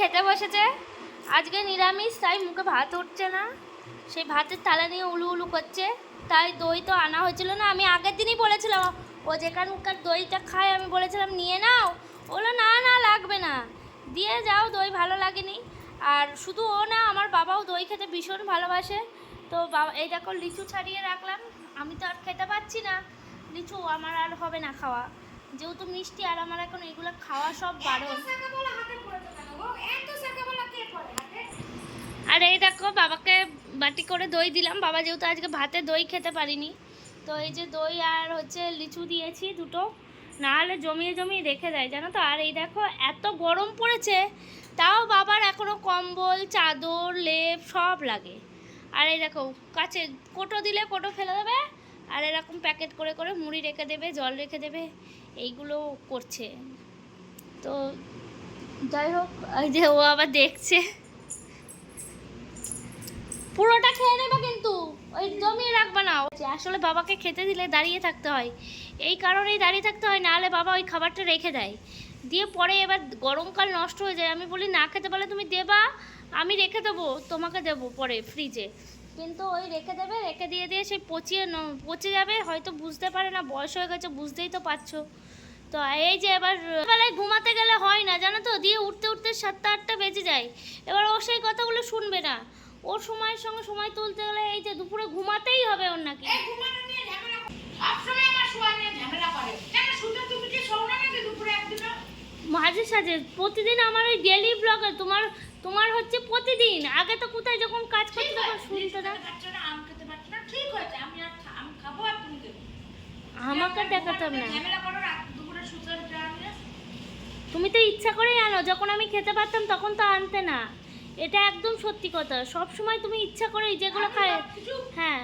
খেতে বসেছে। আজকে নিরামিষ, তাই মুখে ভাত উঠছে না। সেই ভাতের থালা নিয়ে উলু উলু করছে। তাই দই তো আনা হয়েছিল না, আমি আগের দিনই বলেছিলাম। ও যেখানকার দইটা খায়, আমি বলেছিলাম, নিয়ে নাও। ও বলল, না না, লাগবে না। দিয়ে যাও, দই ভালো লাগেনি। আর শুধু ও না, আমার বাবাও দই খেতে ভীষণ ভালোবাসে। তো বাবা, এই দেখো, লিচু ছাড়িয়ে রাখলাম। আমি তো আর খেতে পাচ্ছি না। লিচু আমার আর হবে না খাওয়া। যেহেতু মিষ্টি, আর আমার এখন এগুলো খাওয়া সব বারণ। আর এই দেখো, বাবাকে বাটি করে দই দিলাম। বাবা যেহেতু আজকে ভাতে দই খেতে পারিনি, তো এই যে দই আর হচ্ছে লিচু দিয়েছি দুটো। না হলে জমিয়ে জমিয়ে রেখে দেয়, জানো তো? আর এই দেখো, এত গরম পড়েছে, তাও বাবার এখনও কম্বল, চাদর, লেপ সব লাগে। আর এই দেখো, কাছে কোটো দিলে কোটো ফেলে দেবে, আর এরকম প্যাকেট করে করে মুড়ি রেখে দেবে, জল রেখে দেবে, এইগুলো করছে। তো যাই হোক, এই যে ও আবার দেখছে। পুরোটা খেয়ে নেবে কিন্তু, ওই জমিয়ে রাখবে না। আসলে বাবাকে খেতে দিলে দাঁড়িয়ে থাকতে হয়। এই কারণেই দাঁড়িয়ে থাকতে হয়, নাহলে বাবা ওই খাবারটা রেখে দেয়। দিয়ে পরে এবার গরমকাল নষ্ট হয়ে যায়। আমি বলি, না খেতে পারলে তুমি দেবা, আমি রেখে দেবো, তোমাকে দেবো পরে ফ্রিজে কিন্তু ওই রেখে দেবে, রেখে দিয়ে দিয়ে সেই পচিয়ে পচে যাবে, হয়তো বুঝতে পারে না, বয়স হয়ে গেছে, বুঝতেই তো পারছ। তো এই যে এবার বেলায় ঘুমাতে গেলে হয় না জানো তো? দিয়ে উঠতে উঠতে সাতটা আটটা বেজে যায়। এবার ও সেই কথাগুলো শুনবে না। ওর সময়ের সঙ্গে সময় তুলতে গেলে এই যে দুপুরে ঘুমাতেই হবে ওর নাকি। মাঝে সাঝে প্রতিদিন আমার ওই ডেলি ব্লগে তোমার তোমার হচ্ছে প্রতিদিন। আগে তো কোথায় যখন কাজ করতে তখন শুনতে না। আমাকে দেখাতাম না। তুমি তো ইচ্ছা করেই আনো যখন আমি খেতে পারতাম তখন তো আনতে না। এটা একদম সত্যি কথা। সব সময় তুমি ইচ্ছা করেই যেগুলো খায় হ্যাঁ।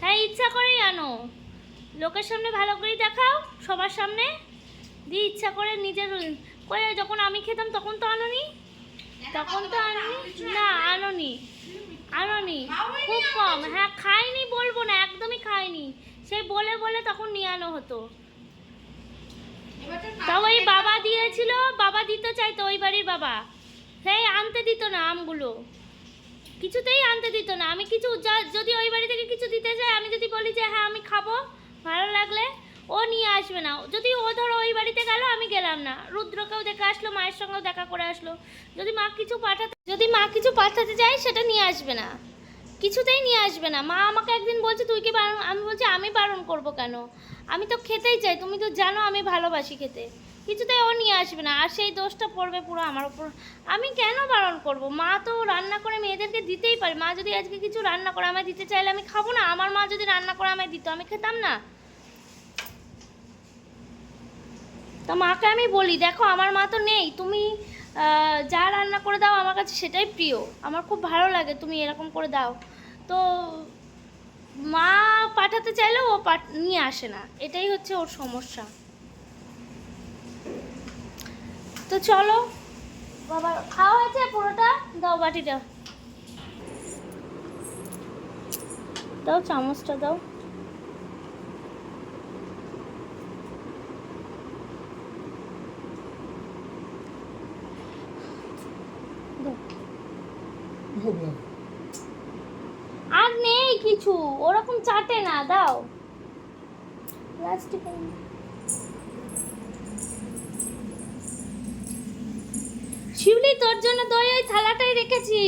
হ্যাঁ ইচ্ছা করেই আনো। লোকের সামনে ভালো করেই দেখাও সবার সামনে। দিয়ে ইচ্ছা করে নিজের করে যখন আমি খেতাম তখন তো আনোনি। তখন তো আনোনি? না আনোনি। আনোনি। খুব কম। হ্যাঁ খাইনি বলব না একদমই খাইনি। সেই বলে বলে তখন নিয়ে আনো হতো। তাও ওই বাবা দিয়েছিল, বাবা দিতে চাইতো, ওই বাড়ির বাবা। সেই আনতে দিত না আমগুলো। কিছুতেই আনতে দিত না। আমি কিছু যদি ওই বাড়ি থেকে কিছু দিতে চাই আমি যদি বলি যে হ্যাঁ আমি খাব, ভালো লাগলে ও নিয়ে আসবে না। যদি ও ধরো ওই বাড়িতে গেল, আমি গেলাম না। রুদ্রকেও দেখে আসলো, মায়ের সঙ্গেও দেখা করে আসলো। যদি মা কিছু পাঠাতে, যদি মা কিছু পাঠাতে যায়, সেটা নিয়ে আসবে না। কিছুতেই নিয়ে আসবে না। মা আমাকে একদিন বলছে, তুই কি বারণ আমি বলছি, আমি বারণ করব কেন? আমি তো খেতেই চাই। তুমি তো জানো আমি ভালোবাসি খেতে। কিছুতেই ও নিয়ে আসবে না। আর সেই দোষটা পড়বে পুরো আমার উপর। আমি কেন বারণ করব? মা তো রান্না করে মেয়েদেরকে দিতেই পারে। মা যদি আজকে কিছু রান্না করে আমায় দিতে চাইলে আমি খাব না। আমার মা যদি রান্না করে আমায় দিত, আমি খেতাম না। তো মাকে আমি বলি, দেখো, আমার মা তো নেই। তুমি যা রান্না করে দাও আমার কাছে সেটাই প্রিয়। আমার খুব ভালো লাগে, তুমি এরকম করে দাও। তো মা পাঠাতে চাইলেও ও পাঠ নিয়ে আসে না। এটাই হচ্ছে ওর সমস্যা। তো চলো, বাবা, খাওয়া হয়েছে পুরোটা? দাও বাটিটা। দাও চামচটা দাও দাও। আর নেই কিছু, ওরকম চাটে না, দাও। শিউলি, তোর জন্য দই ওই থালাটাই রেখেছি।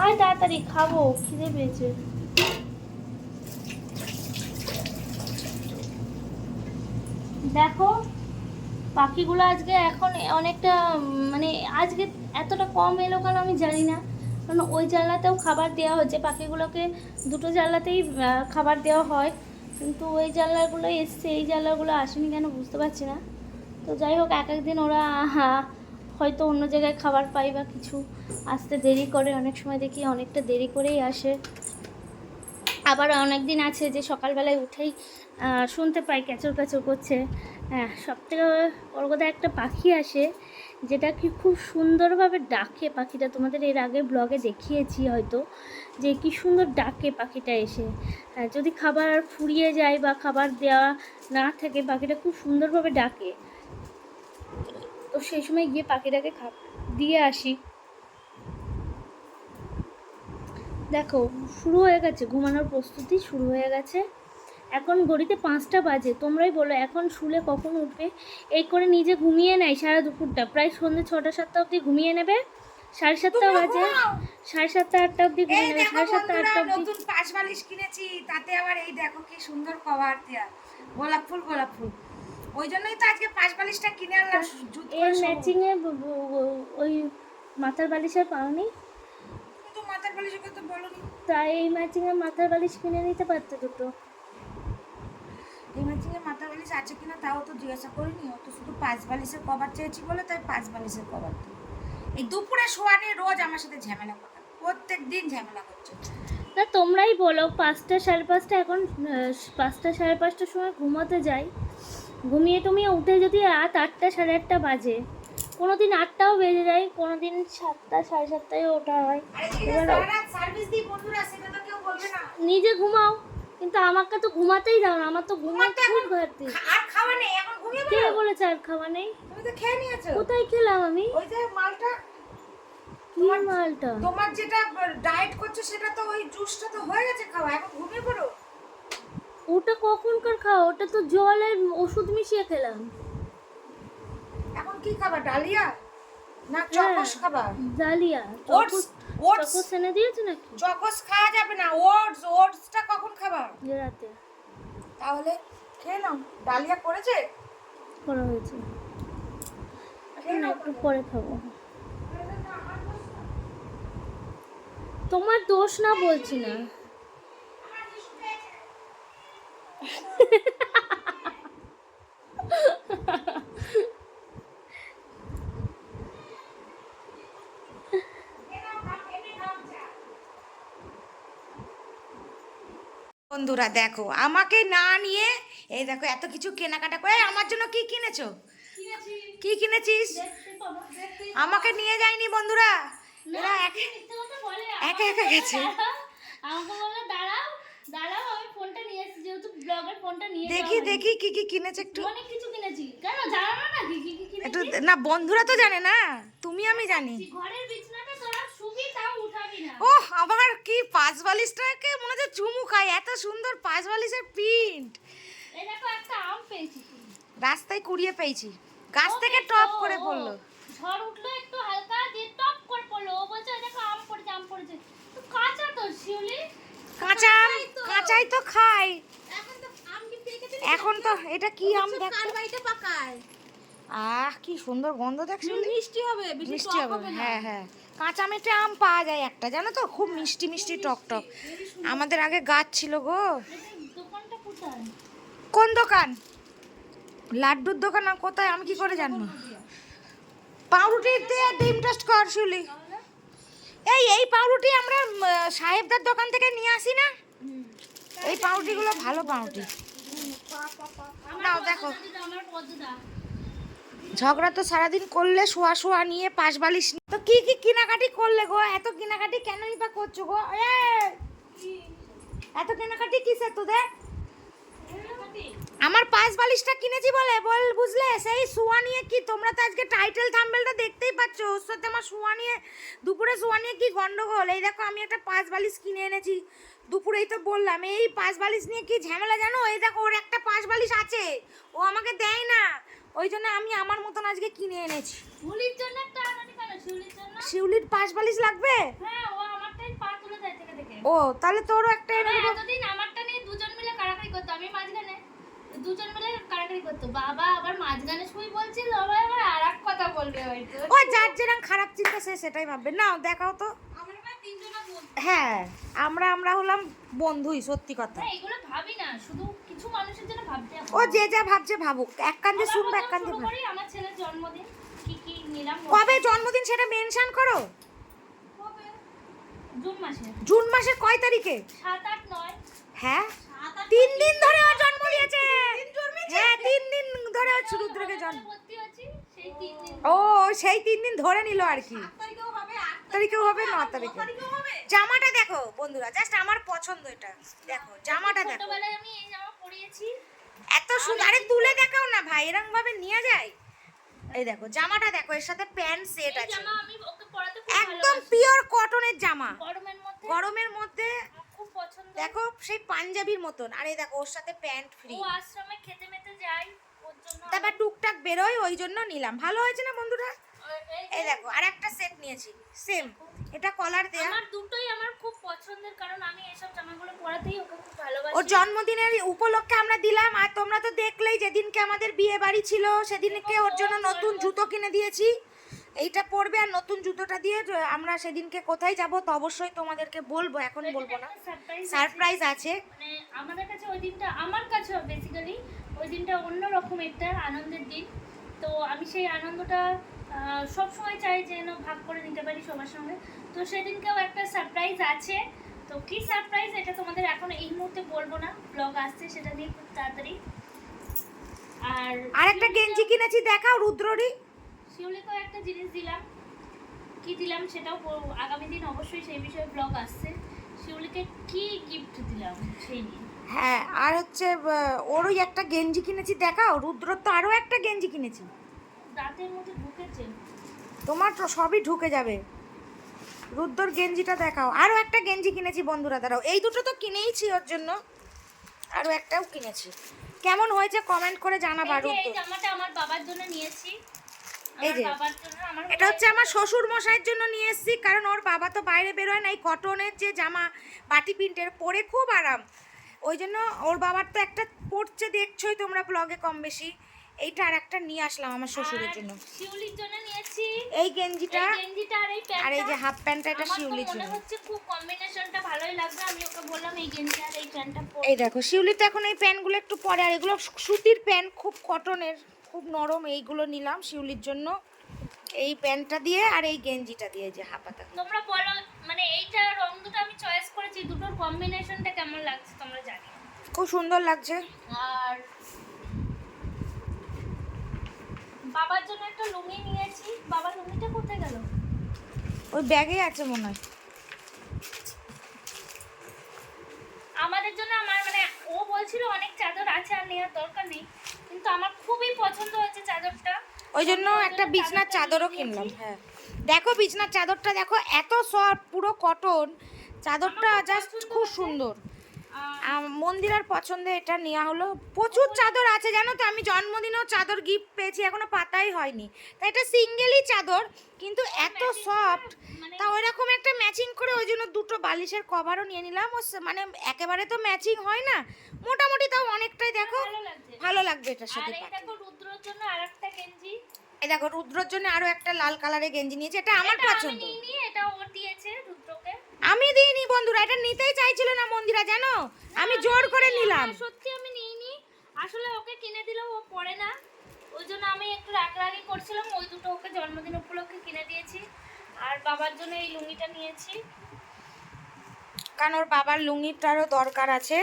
আয় তাড়াতাড়ি, খাব, খিদে পেয়েছে। দেখো, পাখিগুলো আজকে এখন অনেকটা মানে আজকে এতটা কম এলো কেন আমি জানি না। কারণ ওই জানলাতেও খাবার দেওয়া হচ্ছে পাখিগুলোকে দুটো জানলাতেই খাবার দেওয়া হয়। কিন্তু ওই জানলাগুলো এসছে, এই জানলাগুলো আসেনি কেন বুঝতে পারছি না। তো যাই হোক, এক একদিন ওরা হয়তো অন্য জায়গায় খাবার পায় বা কিছু। আসতে দেরি করে, অনেক সময় দেখি অনেকটা দেরি করেই আসে। আবার অনেক দিন আছে যে সকালবেলায় উঠেই শুনতে পাই ক্যাচর ক্যাচর করছে। হ্যাঁ সব থেকে ওর কথা, একটা পাখি আসে যেটা কি খুব সুন্দরভাবে ডাকে পাখিটা। তোমাদের এর আগে ব্লগে দেখিয়েছি হয়তো, যে কি সুন্দর ডাকে পাখিটা এসে। হ্যাঁ যদি খাবার ফুরিয়ে যায় বা খাবার দেওয়া না থাকে, পাখিটা খুব সুন্দরভাবে ডাকে। তো সেই সময় গিয়ে পাখিটাকে খা দিয়ে আসি। দেখো, শুরু হয়ে গেছে, ঘুমানোর প্রস্তুতি শুরু হয়ে গেছে। এখন ঘড়িতে পাঁচটা বাজে তোমরাই বলো এখন শুলে কখন উঠবে? এই করে নিজে ঘুমিয়ে নেয় সারা দুপুরটা। প্রায় সন্ধ্যে ছটা সাতটা অবধি ঘুমিয়ে নেবে। সাড়ে সাতটা বাজে। সাড়ে সাতটা আটটা অবধি ঘুমিয়ে নেবে। সাড়ে সাতটা আটটা অবধি নতুন পাশ বালিশ কিনেছি তাতে আবার এই দেখো কি সুন্দর কভার দেয়া। গোলাপ ফুল গোলাপ ফুল। ওই জন্যই তো আজকে পাশ বালিশটা কিনে আনলাম জুত এর শোবো। ম্যাচিংয়ে ওই মাথার বালিশের পাওনি? তো মাথার বালিশের কথা বলনি। তাই এই ম্যাচিংয়ে মাথার বালিশ কিনে নিতে পারতে দুটো এই ম্যাচিং এর মাথার বালিশ আছে কিনা তাও তো জিজ্ঞাসা করিনি ও তো শুধু পাঁচ বালিশের কভার চেয়েছি বলে তাই পাঁচ বালিশের কভার দিই এই দুপুরে শোয়া নিয়ে রোজ আমার সাথে ঝামেলা করে প্রত্যেক দিন ঝামেলা করছে। তা তোমরাই বলো পাঁচটা সাড়ে পাঁচটা এখন পাঁচটা সাড়ে পাঁচটার সময় ঘুমাতে যাই। ঘুমিয়ে টুমিয়ে উঠে যদি রাত আটটা সাড়ে আটটা বাজে কোনো দিন আটটাও বেজে যায় কোনো দিন সাতটা সাড়ে সাতটায় ওঠা হয়। এবার নিজে ঘুমাও। কিন্তু আমাকে তো ঘুমাতেই দাও না আমার তো ঘুমাতে খুব ঘাটতি আর খাওয়া নেই এখন ঘুমিয়ে পড়ো। কে বলেছে আর খাওয়া নেই? তুমি তো খেয়ে নিয়েছো। কোথায় খেলাম আমি? ওই যে মালটা কি মালটা? তোমার যেটা ডায়েট করছ সেটা তো ওই জুসটা তো হয়ে গেছে খাওয়া এখন ঘুমিয়ে পড়ো। ওটা কখনকার খাওয়া? ওটা তো জলের ওষুধ মিশিয়ে খেলাম। এখন কি খাবা ডালিয়া না হ্যাঁ। চকস খাবা? ডালিয়া ওটস ওটস এনে দিয়েছে নাকি? চকস খাওয়া যাবে না। ওটস ওটসটা কখন খাবা? রাতে। তাহলে খেয়ে নাও। ডালিয়া করেছে? করা হয়েছে। একটু পরে খাব। তোমার দোষ না বলছি না। বন্ধুরা দেখো আমাকে না নিয়ে এই দেখো এত কিছু কেনাকাটা করে আমার জন্য কি কিনেছো? কি কিনেছিস? আমাকে নিয়ে যায়নি বন্ধুরা। এরা এক একা গেছে। দেখি দেখি কি কি কিনেছে একটু। একটু না বন্ধুরা তো জানে না। তুমি আমি জানি। ঘরের বিছনাটা তোরা শুবি তাও ও আমার কি পাঁচ বালিশটাকে মনে হচ্ছে চুমু খাই এত সুন্দর পাঁচ বালিশের প্রিন্ট রাস্তায় কুড়িয়ে পেয়েছি। গাছ থেকে টপ করে। পড়ল। ঝড় উঠল একটু হালকা দিয়ে টপ করে পড়ল। ও বলছে দেখো আম পড়েছে আম পড়েছে। তো কাঁচা তো শিউলি? কাঁচা আম কাঁচাই তো। খাই এখন তো আম কি এখন তো এটা কি আম দেখ তো। বাড়িতে পাকায়? আহ কি সুন্দর গন্ধ দেখ মিষ্টি হবে মিষ্টি হবে হ্যাঁ হ্যাঁ। কাঁচা মেটে আম পাওয়া যায় একটা জানো তো? খুব মিষ্টি মিষ্টি টক টক। আমাদের আগে গাছ ছিল গো। কোন দোকান? লাড্ডুর দোকান আর কোথায়? আমি কি করে জানব? পাউরুটি দিয়ে ডিম টোস্ট কর শুলি এই এই পাউরুটি আমরা সাহেবদার দোকান থেকে নিয়ে আসি না? এই পাউরুটিগুলো ভালো পাউরুটি। নাও দেখো। ঝগড়া তো সারাদিন করলে, শোয়া শোয়া নিয়ে, পাশ বালিশ। তো কি কি কেনাকাটি করলে গো? এত কেনাকাটি কেনই বা করছ গো? এত কেনাকাটি কিসে তোদের? আমার পাশ বালিশটা কিনেছি বলে, বল বুঝলে? সেই শুয়া নিয়ে কি? তোমরা তো আজকে টাইটেল থাম্বেলটা দেখতেই পাচ্ছ। ওর সাথে আমার শোয়া নিয়ে, দুপুরে শোয়া নিয়ে কি গন্ডগোল? এই দেখো, আমি একটা পাঁচ বালিশ কিনে এনেছি। দুপুরেই তো বললাম, এই পাঁচ বালিশ নিয়ে কি ঝামেলা জানো? এই দেখো, ওর একটা পাঁচ বালিশ আছে। ও আমাকে দেয় না। ওই জন্য আমি আমার মতন আজকে কিনে এনেছি। শিউলির জন্য একটা আনানি কেন শুলির জন্য? শিউলির পাঁচ বালিশ লাগবে? হ্যাঁ ও আমারটাই পা তুলে থেকে থেকে। ও তাহলে তোরও একটা এনে আমি দেবো। এতদিন আমারটা নিয়ে দুজন মিলে কাড়াকাড়ি করতো আমি মাঝখানে দুজন মিলে কাড়াকাড়ি করতো। বাবা আবার মাঝখানে শুই বলছিল আবার আবার আর এক কথা বলবে হয়তো। ও যার যেরকম খারাপ চিন্তা সে সেটাই ভাববে। নাও দেখাও তো। হ্যাঁ আমরা আমরা হলাম বন্ধুই সত্যি কথা। এগুলো ভাবি না শুধু কিছু মানুষের জন্য ভাবতে ও যে যা ভাবছে ভাবুক এক কান্দে শুনবে এক কান্দে ভাব আমার ছেলের জন্মদিন কি কি নিলাম কবে জন্মদিন সেটা মেনশন করো? জুন মাসে। জুন মাসের কয় তারিখে? সাত আট নয়। হ্যাঁ? তিন দিন ধরে ও জন্ম নিয়েছে হ্যাঁ তিন দিন ধরে ও রুদ্রকে জন্ম সেই তিন দিন ও সেই তিন দিন ধরে নিল আর কি। তারিখেও তারিখেও হবে ন তারিখে জামাটা দেখো বন্ধুরা জাস্ট আমার পছন্দ এটা। দেখো জামাটা দেখো। আমি এই জামা পরিয়েছি। এত সুন্দর আরে তুলে দেখাও না ভাই এরকম ভাবে নিয়ে যায়। এই দেখো জামাটা দেখো এর সাথে প্যান্ট সেট আছে। একদম পিওর কটনের জামা। গরমের মধ্যে? দেখো সেই পাঞ্জাবির মতন। আর এই দেখো ওর সাথে প্যান্ট ফ্রি ও আশ্রমে খেতে মেতে জন্য তারপর টুকটাক বেরোয় ওই জন্য নিলাম। ভালো হয়েছে না বন্ধুরা? এই দেখো আর একটা সেট নিয়েছি। সেম এটা কলার দেয়া। আমার দুটোই আমার খুব পছন্দের কারণ আমি এসব জামাগুলো পরাতেই ওকে খুব ভালোবাসি। ওর জন্মদিনের উপলক্ষে আমরা দিলাম আর তোমরা তো দেখলেই যেদিনকে আমাদের বিয়ে বাড়ি ছিল সেদিনকে ওর জন্য নতুন জুতো কিনে দিয়েছি। এইটা পরবে আর নতুন জুতোটা দিয়ে আমরা সেদিনকে কোথায় যাব তো অবশ্যই তোমাদেরকে বলব এখন বলব না। সারপ্রাইজ আছে। মানে আমাদের কাছে ওই দিনটা আমার কাছে বেসিক্যালি ওই দিনটা অন্য রকম একটা আনন্দের দিন। তো আমি সেই আনন্দটা সব সময় চাই যে যেন ভাগ করে নিতে পারি সবার সঙ্গে। তো সেদিনকেও একটা সারপ্রাইজ আছে। তো কি সারপ্রাইজ এটা তোমাদের এখন এই মুহূর্তে বলব না। ব্লগ আসছে সেটা নিয়ে খুব তাড়াতাড়ি। আর আর একটা গেঞ্জি কিনেছি দেখাও রুদ্ররি শিউলিকেও একটা জিনিস দিলাম। কি দিলাম সেটাও আগামী দিন অবশ্যই সেই বিষয়ে ব্লগ আসছে। শিউলিকে কি গিফট দিলাম সেই নিয়ে? হ্যাঁ আর হচ্ছে ওরই একটা গেঞ্জি কিনেছি দেখাও রুদ্রর তো আরও একটা গেঞ্জি কিনেছি। দাঁতের মধ্যে ঢুকেছে। তোমার তো সবই ঢুকে যাবে। রুদ্রর গেঞ্জিটা দেখাও। আরও একটা গেঞ্জি কিনেছি বন্ধুরা দাঁড়াও। এই দুটো তো কিনেইছি ওর জন্য। আরও একটাও কিনেছি। কেমন হয়েছে কমেন্ট করে জানাবা এই এই জামাটা আমার বাবার জন্য নিয়েছি। এই যে। এটা হচ্ছে আমার শ্বশুর মশাইয়ের জন্য নিয়ে এসেছি কারণ ওর বাবা তো বাইরে বেরোয় না এই কটনের যে জামা বাটি প্রিন্টের পরে খুব আরাম। ওই জন্য ওর বাবার তো একটা পড়ছে দেখছোই তোমরা ব্লগে কম বেশি। এইটা আর একটা নিয়ে আসলাম আমার শ্বশুরের জন্য। শিউলির জন্য নিয়েছি। এই গেঞ্জিটা গেঞ্জিটা আর এই আর এই যে হাফ প্যান্টটা এটা শিউলির মনে জন্য। হচ্ছে খুব কম্বিনেশনটা ভালোই লাগবে। আমি ওকে বললাম এই গেঞ্জি আর এই প্যান্টটা পর। এই দেখো শিউলি তো এখন এই প্যান্টগুলো একটু পরে আর এগুলো সুতির প্যান্ট খুব কটনের খুব নরম এইগুলো নিলাম শিউলির জন্য। এই প্যান্টটা দিয়ে আর এই গেঞ্জিটা দিয়ে যে হাফাতা তোমরা বলো মানে এইটা রং দুটো আমি চয়েস করেছি দুটোর কম্বিনেশনটা কেমন লাগছে তোমরা জানি খুব সুন্দর লাগছে। আর বাবার জন্য একটা লুঙ্গি নিয়েছি। বাবার লুঙ্গিটা কোথায় গেল? ওই ব্যাগে আছে মনে হয়। আমাদের জন্য আমার মানে ও বলছিল অনেক চাদর আছে আর নেওয়ার দরকার নেই কিন্তু আমার খুবই পছন্দ হয়েছে চাদরটা। ওই জন্য একটা বিছনার চাদরও কিনলাম হ্যাঁ। দেখো বিছনার চাদরটা দেখো এত সফট পুরো কটন। চাদরটা খুব জাস্ট খুব সুন্দর। মন্দিরার পছন্দে এটা নেওয়া হলো। প্রচুর চাদর আছে জানো তো? আমি জন্মদিনেও চাদর গিফট পেয়েছি এখনও পাতাই হয়নি। তা এটা সিঙ্গেলই চাদর কিন্তু এত সফট মানে তা ওইরকম একটা ম্যাচিং করে ওই জন্য দুটো বালিশের কভারও নিয়ে নিলাম। ও মানে একেবারে তো ম্যাচিং হয় না। মোটামুটি তাও অনেকটাই দেখো ভালো লাগবে এটার সাথে রুদ্রর জন্য আরেকটা গেঞ্জি। এই দেখো রুদ্রর জন্য আরও একটা লাল কালারের গেঞ্জি নিয়েছে এটা আমার পছন্দ। এটা ও দিয়েছে রুদ্রকে। আমি দিইনি বন্ধুরা এটা নিতেই চাইছিল না মন্দিরা জানো? আমি জোর করে নিলাম। সত্যি আমি নিইনি। আসলে ওকে কিনে দিলেও ও পড়ে না। ওই জন্য আমি একটু রাগরাগি করছিলাম ওই দুটো ওকে জন্মদিন উপলক্ষে কিনে দিয়েছি। আর বাবার জন্য এই লুঙ্গিটা নিয়েছি। কারণ ওর বাবার লুঙ্গিটারও দরকার আছে।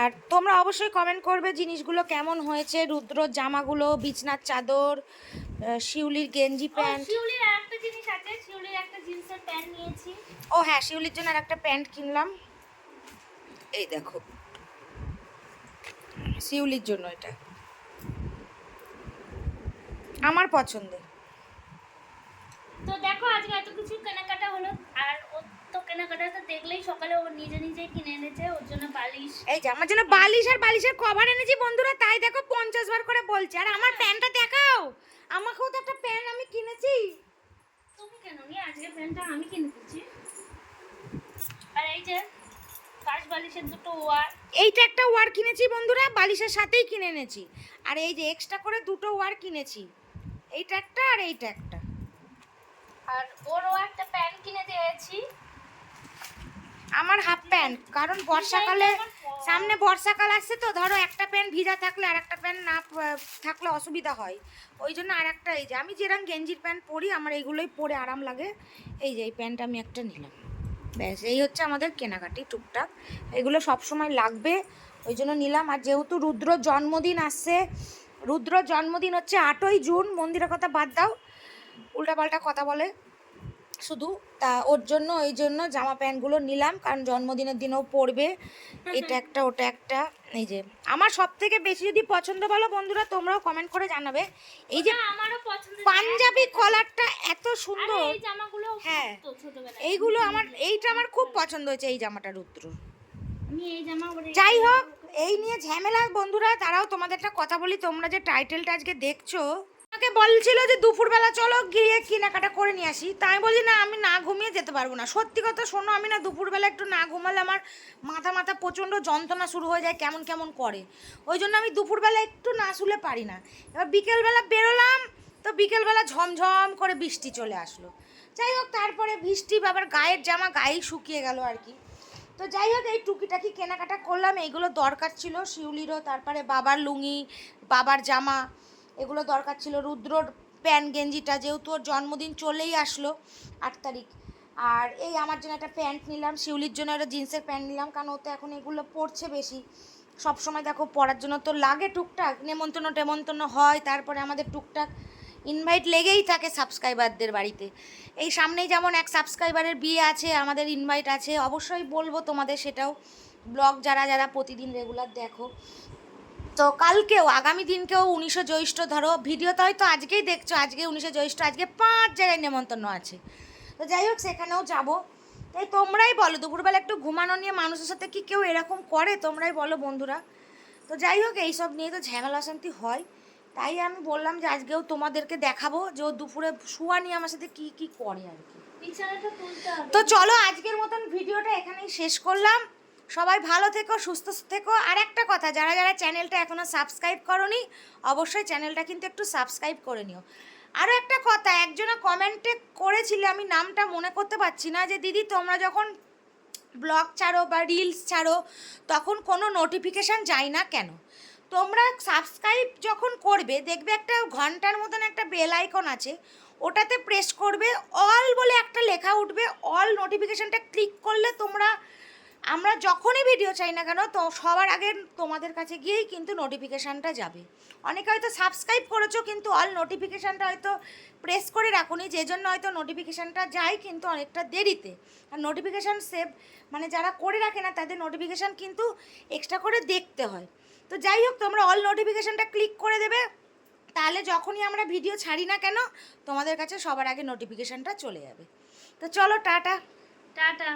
আর তোমরা অবশ্যই কমেন্ট করবে জিনিসগুলো কেমন হয়েছে রুদ্রর জামাগুলো বিছনার চাদর শিউলির গেঞ্জি প্যান্ট। শিউলির একটা জিনিস আছে। শিউলির একটা জিন্সের প্যান্ট নিয়েছি। ও হ্যাঁ শিউলির জন্য আর একটা প্যান্ট কিনলাম। এই দেখো। শিউলির জন্য এটা। আমার পছন্দের। তো দেখো আজকে এত কিছু কেনাকাটা হলো। আর কেনাকাটা তো দেখলেই সকালে ও নিজে নিজেই কিনে এনেছে ওর জন্য বালিশ। এই যে আমার জন্য বালিশ আর বালিশের কভার এনেছি বন্ধুরা তাই দেখো পঞ্চাশ বার করে বলছে। আর আমার প্যান্টটা দেখাও! আমাকেও তো একটা প্যান্ট আমি কিনেছি। তুমি কেন? নিয়ে আজকে প্যান্টটা আমি কিনে দিচ্ছি। আর এই যে কাশ বালিশের দুটো ওয়ার। এইটা একটা ওয়ার কিনেছি বন্ধুরা বালিশের সাথেই কিনে এনেছি। আর এই যে এক্সট্রা করে দুটো ওয়ার কিনেছি। এইটা একটা আর এইটা একটা। আর ওরও একটা প্যান্ট কিনে দিয়েছি। আমার হাফ প্যান্ট কারণ বর্ষাকালে সামনে বর্ষাকাল আসছে তো ধরো একটা প্যান্ট ভিজা থাকলে আর একটা প্যান্ট না থাকলে অসুবিধা হয়। ওই জন্য আর একটা এই যে আমি যেরকম গেঞ্জির প্যান্ট পরি আমার এইগুলোই পরে আরাম লাগে। এই যে এই প্যান্ট আমি একটা নিলাম। ব্যাস এই হচ্ছে আমাদের কেনাকাটি টুকটাক। এগুলো সব সময় লাগবে ওই জন্য নিলাম। আর যেহেতু রুদ্র জন্মদিন আসছে রুদ্র জন্মদিন হচ্ছে আটই জুন মন্দিরের কথা বাদ দাও। উল্টাপাল্টা কথা বলে। শুধু তা ওর জন্য ওই জন্য জামা প্যান্টগুলো নিলাম কারণ জন্মদিনের দিনেও পরবে এটা একটা ওটা একটা এই যে। আমার সব থেকে বেশি যদি পছন্দ বলো বন্ধুরা তোমরাও কমেন্ট করে জানাবে। এই যে আমারও পছন্দ পাঞ্জাবি কলারটা এত সুন্দর। এই জামাগুলো হ্যাঁ। এইগুলো আমার এইটা আমার খুব পছন্দ হয়েছে এই জামাটা রুদ্র। আমি এই জামা পরে যাই হোক এই নিয়ে ঝামেলা বন্ধুরা তারাও তোমাদের একটা কথা বলি তোমরা যে টাইটেলটা আজকে দেখছ আমাকে বলছিল যে দুপুরবেলা চলো গিয়ে কেনাকাটা করে নিয়ে আসি। তাই বলি না, আমি না ঘুমিয়ে যেতে পারব না। সত্যি কথা শোনো, আমি না দুপুরবেলা একটু না ঘুমালে আমার মাথা মাথা প্রচণ্ড যন্ত্রণা শুরু হয়ে যায় কেমন কেমন করে। ওই জন্য আমি দুপুরবেলা একটু না শুলে পারি না। এবার বিকেলবেলা বেরোলাম, তো বিকেলবেলা ঝমঝম করে বৃষ্টি চলে আসলো। যাই হোক, তারপরে বৃষ্টি, বাবার গায়ের জামা গায়েই শুকিয়ে গেল আর কি। তো যাই হোক, এই টুকিটাকি কেনাকাটা করলাম। এইগুলো দরকার ছিল, শিউলিরও, তারপরে বাবার লুঙ্গি, বাবার জামা। এগুলো দরকার ছিল। রুদ্রর প্যান্ট গেঞ্জিটা যেহেতু ওর জন্মদিন চলেই আসলো আট তারিখ। আর এই আমার জন্য একটা প্যান্ট নিলাম, শিউলির জন্য একটা জিন্সের প্যান্ট নিলাম, কারণ ও তো এখন এগুলো পরছে বেশি। সব সময় দেখো, পরার জন্য তো লাগে টুকটাক, নেমন্তন্ন টেমন্তন্ন হয়, তারপরে আমাদের টুকটাক ইনভাইট লেগেই থাকে সাবস্ক্রাইবারদের বাড়িতে। এই সামনেই যেমন এক সাবস্ক্রাইবারের বিয়ে আছে, আমাদের ইনভাইট আছে, অবশ্যই বলব তোমাদের সেটাও। ব্লগ যারা যারা প্রতিদিন রেগুলার দেখো। তো কালকেও আগামী দিনকেও উনিশে জ্যৈষ্ঠ ধরো ভিডিওতে হয়তো আজকেই দেখছ আজকে উনিশে জ্যৈষ্ঠ আজকে পাঁচ জায়গায় নেমন্তন্ন আছে। তো যাই হোক সেখানেও যাব। তাই তোমরাই বলো দুপুরবেলা একটু ঘুমানো নিয়ে মানুষের সাথে কি কেউ এরকম করে? তোমরাই বলো বন্ধুরা। তো যাই হোক এইসব নিয়ে তো ঝামেলা অশান্তি হয়। তাই আমি বললাম যে আজকেও তোমাদেরকে দেখাবো যে ও দুপুরে শুয়া নিয়ে আমার সাথে কি কি করে আর কি। তো চলো আজকের মতন ভিডিওটা এখানেই শেষ করলাম। সবাই ভালো থেকো, সুস্থ থেকো। আর একটা কথা, যারা যারা চ্যানেলটা এখনও সাবস্ক্রাইব করনি, অবশ্যই চ্যানেলটা কিন্তু একটু সাবস্ক্রাইব করে নিও। আরও একটা কথা, একজনা কমেন্টে করেছিলে, আমি নামটা মনে করতে পারছি না, যে দিদি, তোমরা যখন ব্লগ ছাড়ো বা রিলস ছাড়ো, তখন কোনো নোটিফিকেশান যায় না কেন? তোমরা সাবস্ক্রাইব যখন করবে, দেখবে একটা ঘণ্টার মতন একটা বেল আইকন আছে, ওটাতে প্রেস করবে অল বলে একটা লেখা উঠবে অল নোটিফিকেশানটা ক্লিক করলে তোমরা আমরা যখনই ভিডিও চাই না কেন, তো সবার আগে তোমাদের কাছে গিয়েই কিন্তু নোটিফিকেশানটা যাবে। অনেকে হয়তো সাবস্ক্রাইব করেছ, কিন্তু অল নোটিফিকেশানটা হয়তো প্রেস করে রাখুনি, যে জন্য হয়তো নোটিফিকেশানটা যায় কিন্তু অনেকটা দেরিতে। আর নোটিফিকেশান সেভ মানে যারা করে রাখে না, তাদের নোটিফিকেশান কিন্তু এক্সট্রা করে দেখতে হয়। তো যাই হোক, তোমরা অল নোটিফিকেশানটা ক্লিক করে দেবে, তাহলে যখনই আমরা ভিডিও ছাড়ি না কেন, তোমাদের কাছে সবার আগে নোটিফিকেশানটা চলে যাবে। তো চলো, টাটা। টাটা।